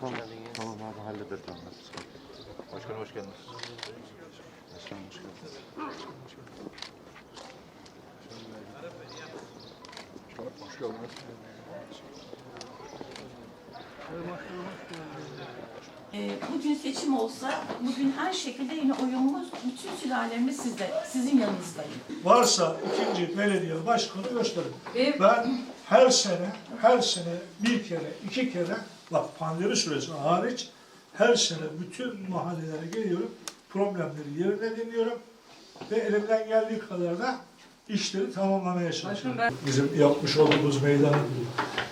Tamam, tamam abi hallederiz yok. Başkanım hoş geldiniz. Başkanım hoş geldiniz. Hoş geldiniz. Ee, bugün seçim olsa, bugün her şekilde yine oyumuz, bütün sülalemiz sizde, sizin yanınızdayım. varsa ikinci belediye başkanı gösterin. Ve Ben her sene, her sene bir kere, iki kere, bak pandemi süresi hariç, her sene bütün mahallelere geliyorum, problemleri yerine dinliyorum ve elimden geldiği kadar da işleri tamamlamaya çalışıyorum. Bizim yapmış olduğumuz meydanın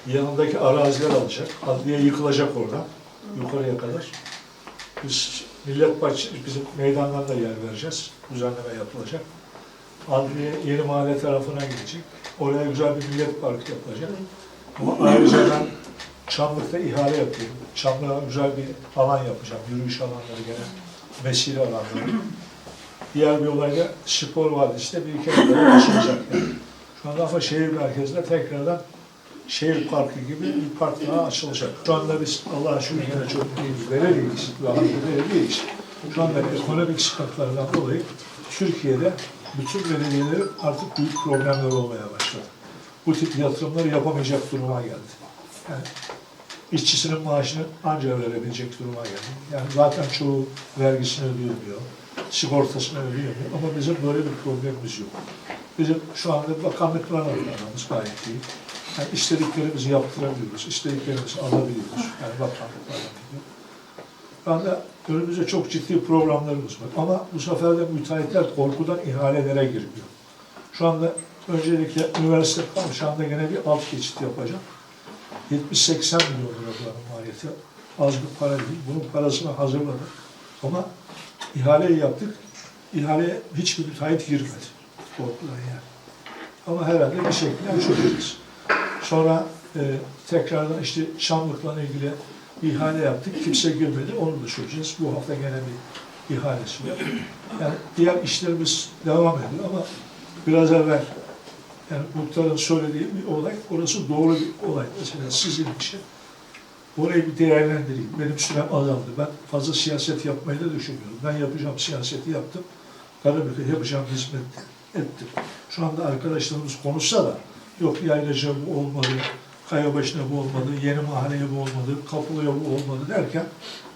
yanındaki araziler alacak, adliye yıkılacak orada, yukarıya kadar. Biz Millet Bahçesi, bizim meydandan da yer vereceğiz, düzenleme yapılacak. Adliye Yeni Mahalle tarafına gidecek. Oraya güzel bir millet parkı yapılacak. Ama ayrıca ben Çamlık'ta ihale yapıyorum. Çamlık'a güzel bir alan yapacağım. Yürüyüş alanları gene, mesire alanları. Diğer bir olayda spor var işte bir iki kere açılacak. Yani. Şu anda ama şehir merkezinde tekrardan şehir parkı gibi bir park daha açılacak. Şu anda biz Allah'a şükür yine çok iyi bir belediyeyiz. Ve halde belediyeyiz. Şu anda ekonomik sıkıntılardan dolayı Türkiye'de bütün belediyelerin artık büyük problemler olmaya başladı. Bu tip yatırımları yapamayacak duruma geldi. Yani işçisinin maaşını ancak verebilecek duruma geldi. Yani zaten çoğu vergisini ödeyemiyor, sigortasını ödeyemiyor ama bizim böyle bir problemimiz yok. Bizim şu anda bakanlıklarla aramız gayet iyi. Yani istediklerimizi yaptırabiliyoruz, istediklerimizi alabiliyoruz. Yani bakanlıklarla gidiyor. Şu anda önümüzde çok ciddi programlarımız var. Ama bu sefer de müteahhitler korkudan ihalelere girmiyor. Şu anda öncelikle üniversite kavşağında gene bir alt geçit yapacağım. 70-80 milyon lira buranın maliyeti. Az bir para değil. Bunun parasını hazırladık. Ama ihaleyi yaptık. İhaleye hiçbir müteahhit girmedi. Korkudan yani. Ama herhalde bir şekilde çözeceğiz. Sonra e, tekrardan işte Şamlık'la ilgili bir ihale yaptık. Kimse girmedi. Onu da çözeceğiz. Bu hafta gene bir ihalesi var. Yani diğer işlerimiz devam ediyor ama biraz evvel yani muhtarın söylediği bir olay, orası doğru bir olay. Mesela sizin için orayı bir değerlendireyim. Benim sürem azaldı. Ben fazla siyaset yapmayı da düşünmüyorum. Ben yapacağım siyaseti yaptım. Karabük'e yapacağım hizmet ettim. Şu anda arkadaşlarımız konuşsa da yok yaylacı bu olmadı, Kayabaşı'na bu olmadı, Yeni Mahalle'ye bu olmadı, Kapılı'ya bu olmadı derken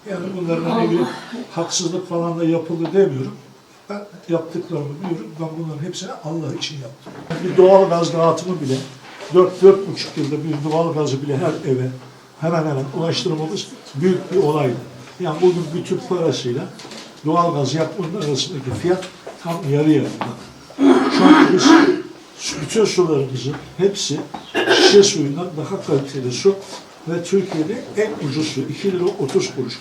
yani bunlarla ilgili haksızlık falan da yapıldı demiyorum. Ben yaptıklarımı biliyorum. Ben bunların hepsini Allah için yaptım. Bir doğal gaz dağıtımı bile 4-4,5 yılda bir doğal gazı bile her eve hemen hemen ulaştırmamız büyük bir olaydı. Yani bugün bütün parasıyla doğal gaz yakmanın arasındaki fiyat tam yarı yarı. Şu an biz bütün sularımızın hepsi şişe suyundan daha kaliteli su ve Türkiye'de en ucuz su 2 lira 30 kuruş.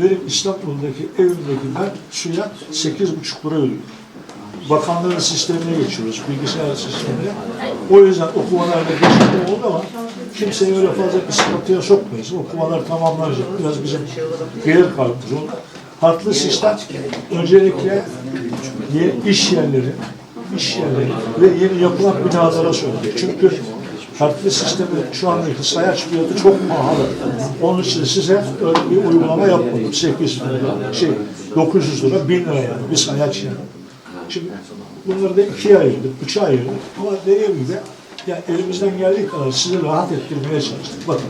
Benim İstanbul'daki evimdeki ben suya 8,5 lira ödüyorum. Bakanların sistemine geçiyoruz, bilgisayar sistemine. O yüzden okumalarda geçişte oldu ama kimseyi öyle fazla bir sıkıntıya sokmayız. Okumalar tamamlanacak. Biraz bizim gelir kalktır o. Farklı sistem öncelikle iş yerleri, iş yerleri ve yeni yapılan binalara söyledik. Çünkü farklı sistemi şu andaki sayaç fiyatı çok pahalı. Onun için size öyle bir uygulama yapmadım. 800 lira, şey 900 lira, 1000 lira yani bir sayaç yani. Şimdi bunları da ikiye ayırdık, üçe ayırdık. Ama dediğim gibi ya elimizden geldiği kadar sizi rahat ettirmeye çalıştık. Bakın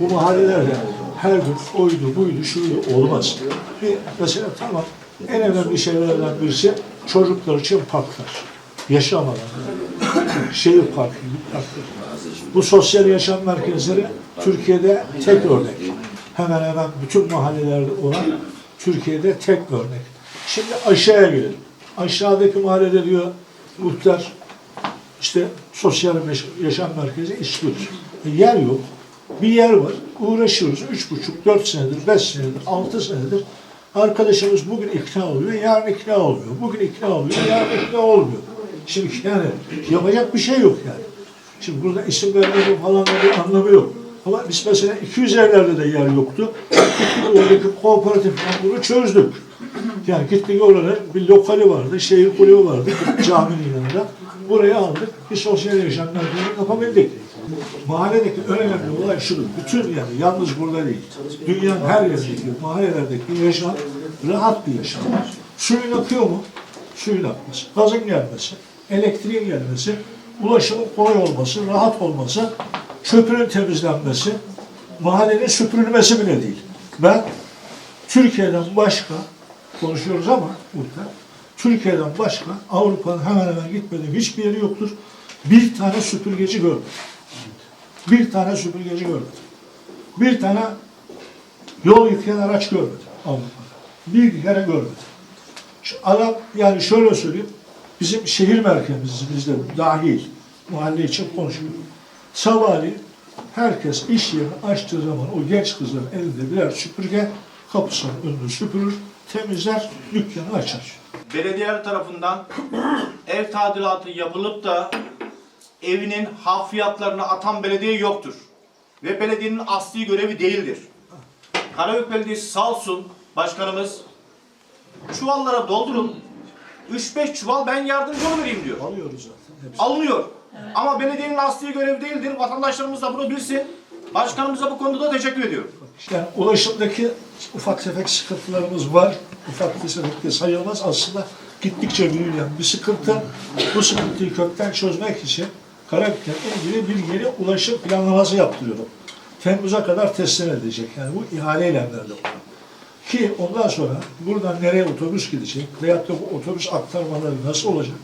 bu mahallelerde her gün oydu, buydu, şuydu olmaz. Bir mesela tamam en önemli şeylerden birisi çocuklar için parklar. Yaşam alanları. Şehir parkı parklar. Bu sosyal yaşam merkezleri Türkiye'de tek örnek. Hemen hemen bütün mahallelerde olan Türkiye'de tek örnek. Şimdi aşağıya gelelim. Aşağıdaki mahallede diyor muhtar işte sosyal yaşam merkezi istiyoruz. E, yer yok. Bir yer var. Uğraşıyoruz. Üç buçuk, dört senedir, beş senedir, altı senedir. Arkadaşımız bugün ikna oluyor, yarın ikna olmuyor. Bugün ikna oluyor, yarın ikna olmuyor. Şimdi yani yapacak bir şey yok yani. Şimdi burada isim vermenin falan bir anlamı yok. Ama biz mesela 200 evlerde de yer yoktu. Gittik oradaki kooperatiften bunu çözdük. Yani gittik orada bir lokali vardı, şehir kulübü vardı caminin yanında. Burayı aldık, bir sosyal yaşam merkezini yapabildik. mahalledeki önemli olay şudur. Bütün yani yalnız burada değil. Dünyanın her yerindeki mahallelerdeki yaşam rahat bir yaşam. Suyun akıyor mu? Suyun akması. Gazın gelmesi, elektriğin gelmesi, ulaşımın kolay olması, rahat olması, çöpünün temizlenmesi, mahallenin süpürülmesi bile değil. Ben Türkiye'den başka konuşuyoruz ama burada Türkiye'den başka Avrupa'nın hemen hemen gitmediğim hiçbir yeri yoktur. Bir tane süpürgeci görmedim. Bir tane süpürgeci görmedim. Bir tane yol yıkayan araç görmedim Avrupa'da. Bir kere görmedim. Şu adam yani şöyle söyleyeyim. Bizim şehir merkezimizde dahil mahalle için konuşuyorum. Sabahleyin herkes iş yerini açtığı zaman o genç kızların elinde birer süpürge kapısının önünü süpürür, temizler, dükkanı açar. belediyeler tarafından ev tadilatı yapılıp da evinin hafriyatlarını atan belediye yoktur. Ve belediyenin asli görevi değildir. Karabük Belediyesi sağ olsun başkanımız çuvallara doldurun 3-5 çuval ben yardımcı vereyim diyor. Alıyoruz zaten. Hepsi. Alınıyor. Ama belediyenin asli görevi değildir. Vatandaşlarımız da bunu bilsin. Başkanımıza bu konuda da teşekkür ediyorum. Yani ulaşımdaki ufak tefek sıkıntılarımız var. Ufak tefek de sayılmaz. Aslında gittikçe büyüyen bir sıkıntı. Bu sıkıntıyı kökten çözmek için Karabük'le ilgili bir yeni ulaşım planlaması yaptırıyorum. Temmuz'a kadar teslim edecek. Yani bu ihaleyle verdi ona. Ki ondan sonra buradan nereye otobüs gidecek veyahut da bu otobüs aktarmaları nasıl olacak?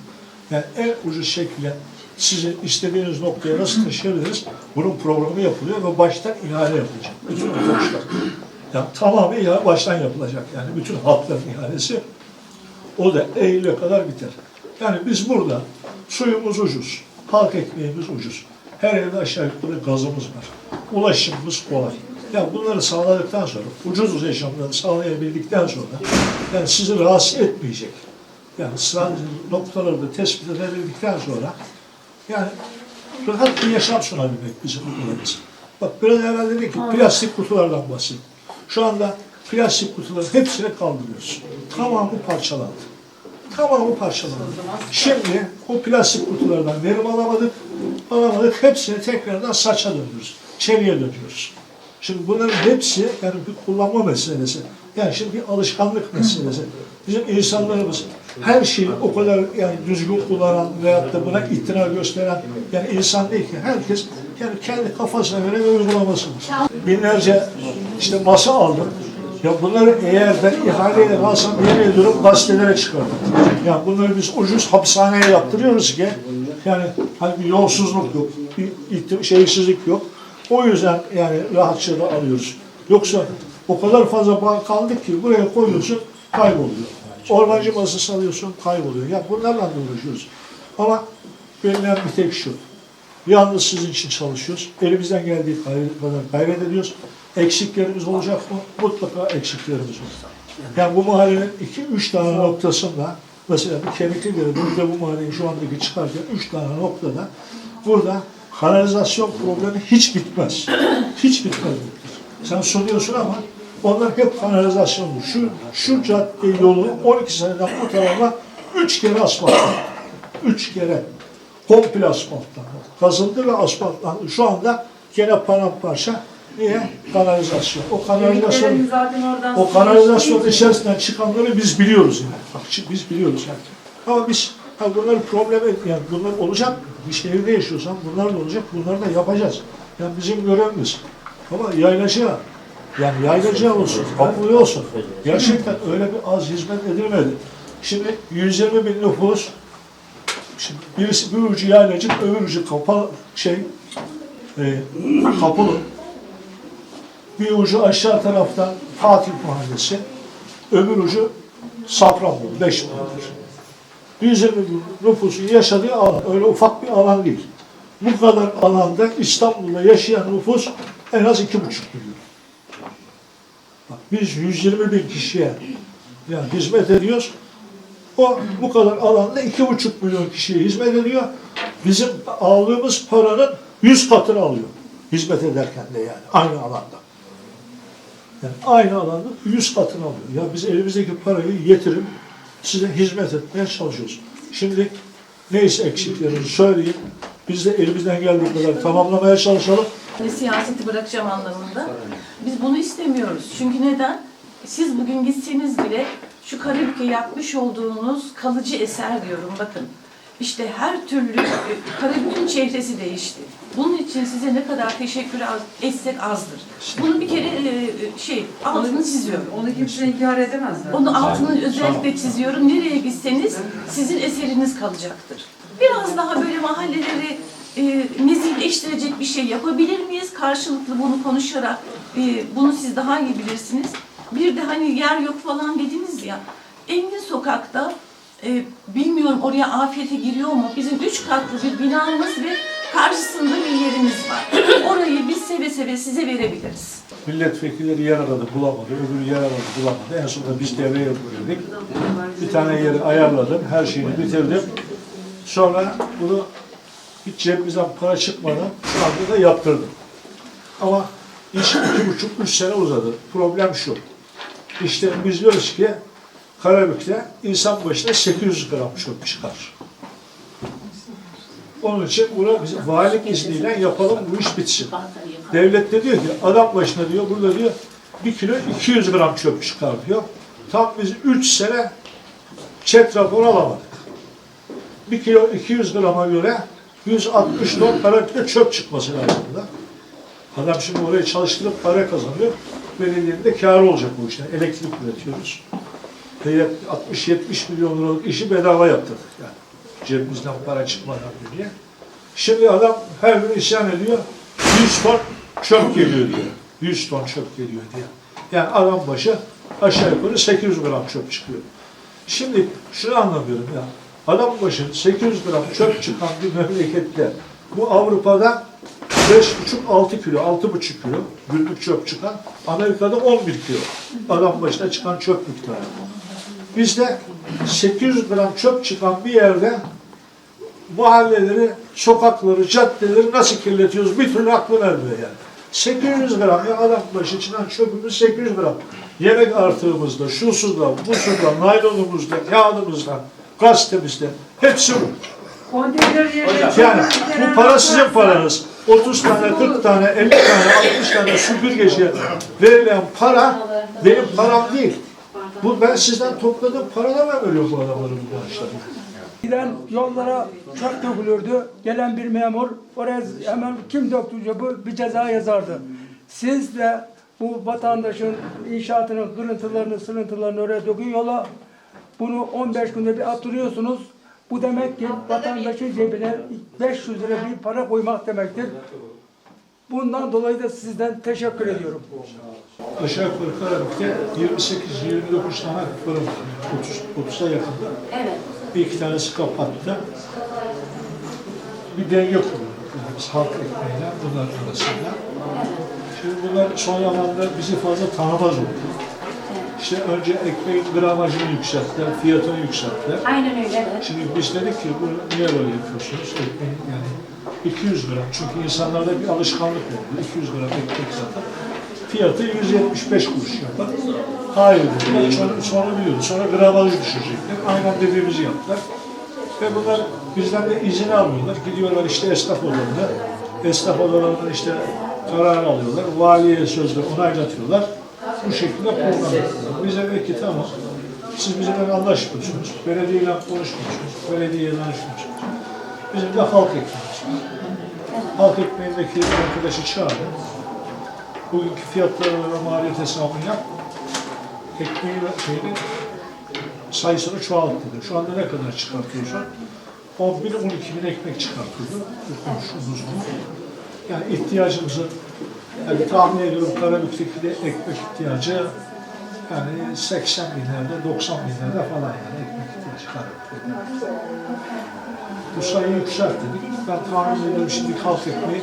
Yani en ucuz şekilde sizi istediğiniz noktaya nasıl taşıyabiliriz? Bunun programı yapılıyor ve baştan ihale yapılacak. Bütün otobüsler. Yani tamamı ihale baştan yapılacak. Yani bütün hatların ihalesi. O da Eylül'e kadar biter. Yani biz burada suyumuz ucuz, halk ekmeğimiz ucuz. Her evde aşağı yukarı gazımız var. Ulaşımımız kolay. Yani bunları sağladıktan sonra, ucuz yaşamları sağlayabildikten sonra yani sizi rahatsız etmeyecek. Yani sıra noktaları da tespit edebildikten sonra yani rahat bir yaşam sunabilmek bizim uygulamamız. Bak biraz evvel dedik ki plastik kutulardan bahsettim. Şu anda plastik kutuların hepsini kaldırıyoruz. Tamamı parçalandı. Tamamı parçalandı. Şimdi o plastik kutulardan verim alamadık. Alamadık. Hepsini tekrardan saça dönüyoruz. Çeliğe dönüyoruz. Şimdi bunların hepsi yani bir kullanma meselesi. Yani şimdi bir alışkanlık meselesi. Bizim insanlarımız her şeyi o kadar yani düzgün kullanan veyahut da buna itina gösteren yani insan değil ki. Herkes yani kendi kafasına göre bir uygulaması var. Binlerce işte masa aldım. Ya bunları eğer ben ihaleyle alsam yemin ediyorum gazetelere çıkardım. Ya bunları biz ucuz hapishaneye yaptırıyoruz ki yani hani bir yolsuzluk yok, bir şeysizlik yok. O yüzden yani rahatça da alıyoruz. Yoksa o kadar fazla bağ kaldık ki buraya koyuyorsun kayboluyor. Ormancı masası alıyorsun kayboluyor. Ya bunlarla da uğraşıyoruz. Ama bilinen bir tek şu. Yalnız sizin için çalışıyoruz. Elimizden geldiği kadar gayret ediyoruz. Eksiklerimiz olacak mı? Mutlaka eksiklerimiz var. Yani bu mahallenin iki, üç tane noktasında mesela bir kemikli göre burada bu mahallenin şu andaki çıkarken üç tane noktada burada kanalizasyon problemi hiç bitmez. Hiç bitmez. Sen soruyorsun ama onlar hep kanalizasyon. Şu, şu cadde yolu 12 seneden bu tarafa üç kere asfaltlandı. Üç kere komple asfaltlandı. Kazıldı ve asfaltlandı. Şu anda gene paramparça. Niye? Kanalizasyon. O kanalizasyon, o kanalizasyon içerisinden çıkanları biz biliyoruz yani. Bak biz biliyoruz yani. Ama biz ha bunlar problemi yani bunlar olacak. Bir şehirde yaşıyorsan bunlar da olacak. Bunları da yapacağız. Yani bizim görevimiz. Ama yaylacıya yani yaylacıya olsun, kapıya olsun. Gerçekten öyle bir az hizmet edilmedi. Şimdi 120 bin nüfus Şimdi birisi bir ucu yaylacık, öbür ucu kapalı şey e, kapılı. Bir ucu aşağı taraftan Fatih Mahallesi, öbür ucu Safranbolu, 5 kilometre. 120 bin nüfusun yaşadığı alan, öyle ufak bir alan değil. Bu kadar alanda İstanbul'da yaşayan nüfus en az iki buçuk milyon. Bak biz 120 bin kişiye yani hizmet ediyoruz. O bu kadar alanda iki buçuk milyon kişiye hizmet ediyor. Bizim aldığımız paranın yüz katını alıyor. Hizmet ederken de yani aynı alanda. Yani aynı alanda yüz katını alıyor. Ya biz elimizdeki parayı yetirip size hizmet etmeye çalışıyoruz. Şimdi neyse eksiklerinizi söyleyeyim. Biz de elimizden geldiği kadar tamamlamaya çalışalım. Hani siyaseti bırakacağım anlamında. Biz bunu istemiyoruz. Çünkü neden? Siz bugün gitseniz bile şu Karabük'e yapmış olduğunuz kalıcı eser diyorum bakın. İşte her türlü e, Karabük'ün çehresi değişti. Bunun için size ne kadar teşekkür az- etsek azdır. Bunu bir kere e, şey altını çiziyorum. Onu kimse inkar edemezler. Onu altını özellikle çiziyorum. Nereye gitseniz sizin eseriniz kalacaktır. Biraz daha böyle mahalleleri e, nezihleştirecek bir şey yapabilir miyiz? Karşılıklı bunu konuşarak e, bunu siz daha iyi bilirsiniz. Bir de hani yer yok falan dediniz ya. Engin Sokak'ta e, bilmiyorum oraya afiyete giriyor mu? Bizim üç katlı bir binamız ve karşısında bir yerimiz var. Orayı biz seve seve size verebiliriz. Milletvekilleri yer aradı bulamadı, öbürü yer aradı bulamadı. En sonunda biz devreye girdik. Bir tane yeri ayarladım, her şeyini bitirdim. Sonra bunu hiç cebimizden para çıkmadan da yaptırdım. Ama iş iki buçuk, üç sene uzadı. Problem şu. İşte biz diyoruz ki Karabük'te insan başına 800 gram çöp çıkar. Onun için biz valilik izniyle yapalım, bu iş bitsin. Devlet de diyor ki adam başına diyor burada diyor bir kilo 200 gram çöp çıkar diyor. Tam biz 3 sene çet raporu alamadık. Bir kilo 200 grama göre 160 ton Karabük'te çöp çıkması lazım da. Adam şimdi oraya çalıştırıp para kazanıyor. Belediyenin de kârı olacak bu işten. Elektrik üretiyoruz. Ve 60-70 milyon liralık işi bedava yaptırdık yani. Cebimizden para çıkmadan diye. Şimdi adam her gün isyan ediyor. 100 ton çöp geliyor diyor. 100 ton çöp geliyor diye. Yani adam başı aşağı yukarı 800 gram çöp çıkıyor. Şimdi şunu anlamıyorum ya. Adam başı 800 gram çöp çıkan bir memlekette bu Avrupa'da 5,5-6 kilo, 6,5 kilo günlük çöp çıkan Amerika'da 11 kilo adam başına çıkan çöp miktarı. Bizde 800 gram çöp çıkan bir yerde mahalleleri, sokakları, caddeleri nasıl kirletiyoruz bir türlü aklım ermiyor yani. 800 gram ya adam başı çıkan çöpümüz 800 gram. Yemek artığımızda, şusuzda, busuzda, naylonumuzda, kağıdımızda, gazetemizde hepsi bu. Yani bu para sizin paranız. 30 tane, 40 tane, 50 tane, 60 tane süpürgeciye verilen para benim param değil. Bu ben sizden topladığım paradan ben veriyorum bu adamları bu maaşları. Giden yollara çöp dökülürdü. Gelen bir memur oraya hemen kim döktüyse bu bir ceza yazardı. Siz de bu vatandaşın inşaatının kırıntılarını, sırıntılarını oraya dökün yola. Bunu 15 günde bir attırıyorsunuz. Bu demek ki vatandaşın cebine 500 lira bir para koymak demektir. Bundan dolayı da sizden teşekkür ediyorum. Aşağı yukarı Karabük'te 28-29 tane fırın var. 30, 30'a yakında. Evet. Bir iki tanesi kapattı. Bir denge kuruyor. Yani biz halk ekmeğiyle bunlar arasında. Şimdi bunlar son zamanda bizi fazla tanımaz oldu. İşte önce ekmeğin gramajını yükselttiler, fiyatını yükselttiler. Aynen öyle. Evet. Şimdi biz dedik ki bunu niye böyle yapıyorsunuz? Ekmeğin yani 200 gram. Çünkü insanlarda bir alışkanlık oldu. 200 gram ekmek zaten. Fiyatı 175 kuruş yapar. Hayır dediler. Sonra, sonra biliyordu. Sonra gramajı düşürecekler. Aynen dediğimizi yaptılar. Ve bunlar bizden de izin almıyorlar. Gidiyorlar işte esnaf odalarına. Esnaf odalarından işte karar alıyorlar. Valiye sözde onaylatıyorlar. Bu şekilde program yapıyorlar. Bize dedik ki tamam. Siz bizimle anlaşmıyorsunuz. Belediyeyle konuşmuyorsunuz. Belediyeye danışmıyorsunuz. Bizim de halk ekmeğimiz var. Halk ekmeğindeki arkadaşı çağırdı. Bugünkü fiyatları ve maliyet hesabını yap. Ekmeği ve şeyini sayısını çoğalt dedi. Şu anda ne kadar çıkartıyorsun? 10 bin, 12 bin ekmek çıkartıyordu. Bu konuştuğumuz bu. Yani ihtiyacımızı yani tahmin ediyorum Karabük'teki de ekmek ihtiyacı yani 80 binlerde, 90 binlerde falan yani ekmek ihtiyacı. Bu sayıyı yükselt dedik. Ben tahmin ediyorum şimdi halk ekmeği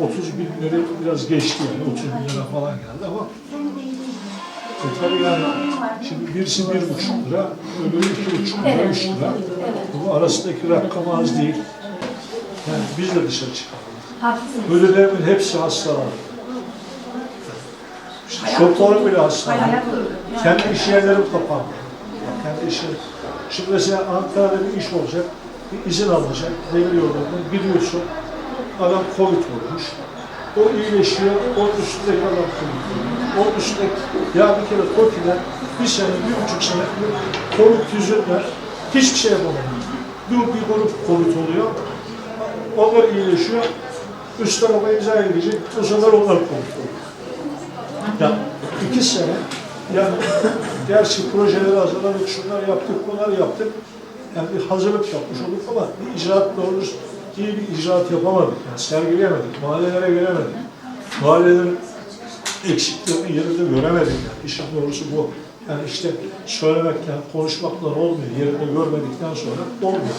30 bin lira biraz geçti yani 30 bin lira falan geldi ama e tabii yani şimdi birisi bir buçuk lira, öbürü iki buçuk lira, üç lira. Bu arasındaki rakam az değil. Yani biz de dışarı çıkalım. Ölülerimin hepsi hastalar. Doktorum bile hasta. Kendi iş yerlerim kapandı. Kendi iş yerim. Şimdi mesela Ankara'da bir iş olacak. bir izin alacak. Demir yollarından gidiyorsun. Adam Covid olmuş. O iyileşiyor. Onun üstündeki adam Covid. Onun üstündeki, ya bir kere Toki'den bir sene, bir buçuk sene Covid yüzünden hiçbir şey yapamadı. Bir, bir grup Covid oluyor. Onlar iyileşiyor. Üst tarafa imza edecek. O sefer onlar Covid oluyor. Ya iki sene yani gerçi projeleri hazırladık, şunlar yaptık, bunlar yaptık. Yani bir hazırlık yapmış olduk ama bir icraat doğrusu iyi bir icraat yapamadık. Yani sergileyemedik, mahallelere gelemedik. Mahallelerin eksiklerini yerinde göremedik. Yani işin doğrusu bu. Yani işte söylemekle, konuşmakla olmuyor. Yerinde görmedikten sonra olmuyor.